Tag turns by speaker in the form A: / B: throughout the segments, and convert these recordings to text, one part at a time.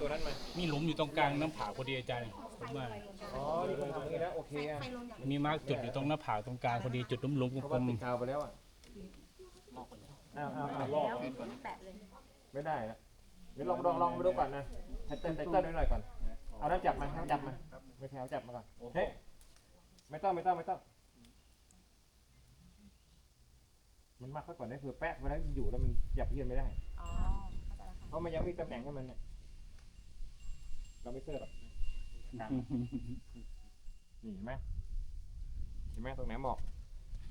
A: ตัวนั้นมา
B: มีหลุมอยู่ตรงกลางน้ำผาพอดีอาจารย์ผมว่า
A: อ๋อนี่ผมทำอย่างนี้แล้วโอเคอะ
B: มีมาร์กจุดอยู่ตรงหน้าผาตรงกลางพอดีจุดหลุมหลุม
A: เพราะ
B: กล
A: ว่ามติดกาวไปแล้วอะอ้าวอ้าวอ้าวลอก
C: แล้วแปะเลย
A: ไม่ได้นะเดี๋ยวลองลองลองมาดูก่อนนะให้เต้นเต้นเต้นหน่อยก่อนเอาน้ำจับมาน้ำจับมาไม่แถวจับมาก่อนเฮ้ยไม่ต้องไม่ต้องไม่ต้อง มันมากเข้าก่อนได้เผื่อแป๊ะเวลาอยู่แล้วมันหยับเยียนไม่ได้
C: อ๋อเข้าใจแล้วค่ะ
A: เพราะมันยังมีตำแหน่งให้มันเนี่ย เราไม่เสื้อหรอกนี่เห็นไหมเห็นไหมตรงไหนหมอก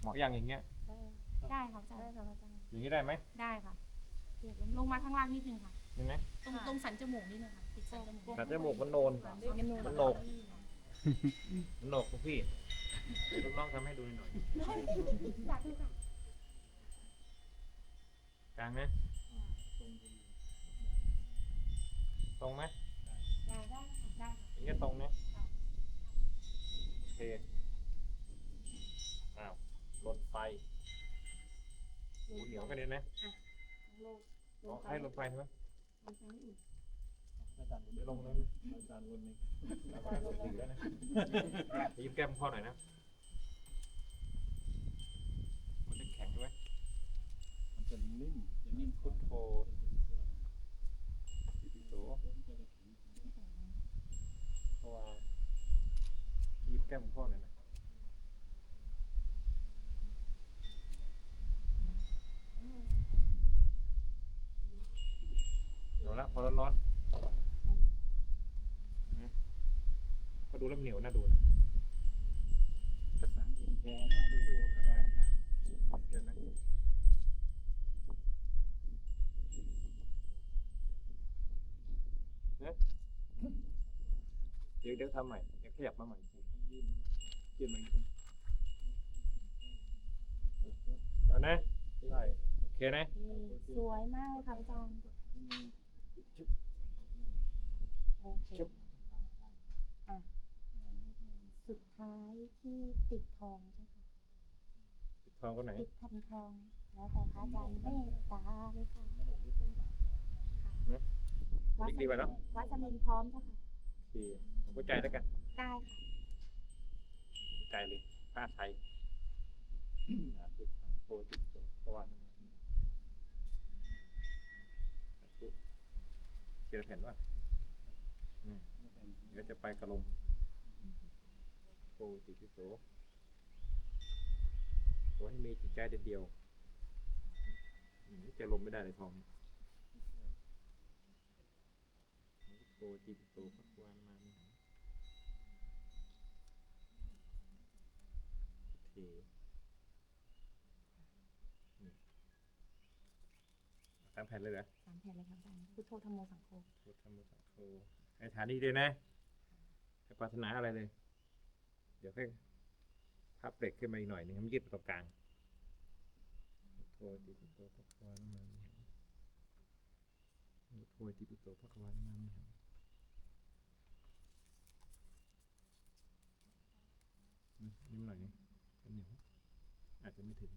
A: หมอกอย่างอย่างเงี้ย
C: ได้ค่ะอาจารย์ได้ค่ะอาจารย์
A: อย่างนี้ได้ไหม
C: ได้ค่ะเดี๋ยวลงมาข้างล่างนิดนึงค่ะ
A: เห็นไหม
C: ตรงตรงสันจมูกนิดนึงค่ะติดสันจมูก
A: แต่จมูกมันโนน
C: มันโน
A: มันโหนกมันโหนกคุณพี่ลูกน้องทำให้ดูหน่อยกลางไหมตรงไหม หูเหนียวกันเลยนะ
C: โลก
A: อ๋อให้รถไฟใช่ไหม
C: มันจะไม่อุ่น
A: เดี๋ยวลงเลยอาจารย์วนนี้อาจารย์วนนี้แล้วนะยิ้มแก้มพ่อหน่อยนะ มันจะแข็งใช่ไหม
B: มันจะนิ่มจะนิ่ม
A: พุทโธอิติโสเพราะว่ายิ้มแก้มพ่อหน่อยนะเดี๋ยวละ พอร้อนๆนะก็ดูแล้วเหนียวน่าดูนะ
B: ภาษาอินแท้เนี่ยดูอยู่แล้วก็
A: เดี๋ยวนะเนี่ยเดี๋ยวเดี๋ยวทำใหม่ เดี๋ยวขยับมาใหม่ยืนยืนมาอีกทีเอานะได้โอเคนะ
C: สวยมากเลยค่ะอาจารย์ โอเคอะสุดท้ายที่ติดทองใช่ไหม
A: ปิดทองคนไหน
C: ติดแผ่นทอง แล้วแต่พระอาจารย์เมตตาเลยค่ะ
A: อีกดีกว่าเนอะ
C: วัดสมินพร้อมเจ้าค่ะ
A: โอเคหัวใจแล้วกัน
C: ได้ค่ะ
A: หัวใจเลยป้าไทยอ่าติดทางโพติดตัวเพราะว่า เจอแผ่นว่าอืมเดี๋ยวจะไปกระลมโพติพิโสขอให้มีจิตใจเด็ดเดียวจะลมไม่ได้เลยทองโพติพิโสพักวานมามิหัง โอเคอืมตามแผ่นเลยเหรอ
C: สามแผ่นเลยค่ะอาจารย์พุทโธธรรมโมสังโฆ
A: พุทธมุสังโฆให้ฐานนี้ด้วยนะให้ปรารถนาอะไรเลย เดี๋ยวค่อยพับเบรกขึ้นมาอีกหน่อยหนึงให้มันยืดไปตรงกลางโทติปิโตภควานะมามิหังโทติปิโตภควานะมามิหังอืมนิ้วหน่อยนึงอันเหนียวอาจจะไม่ถึง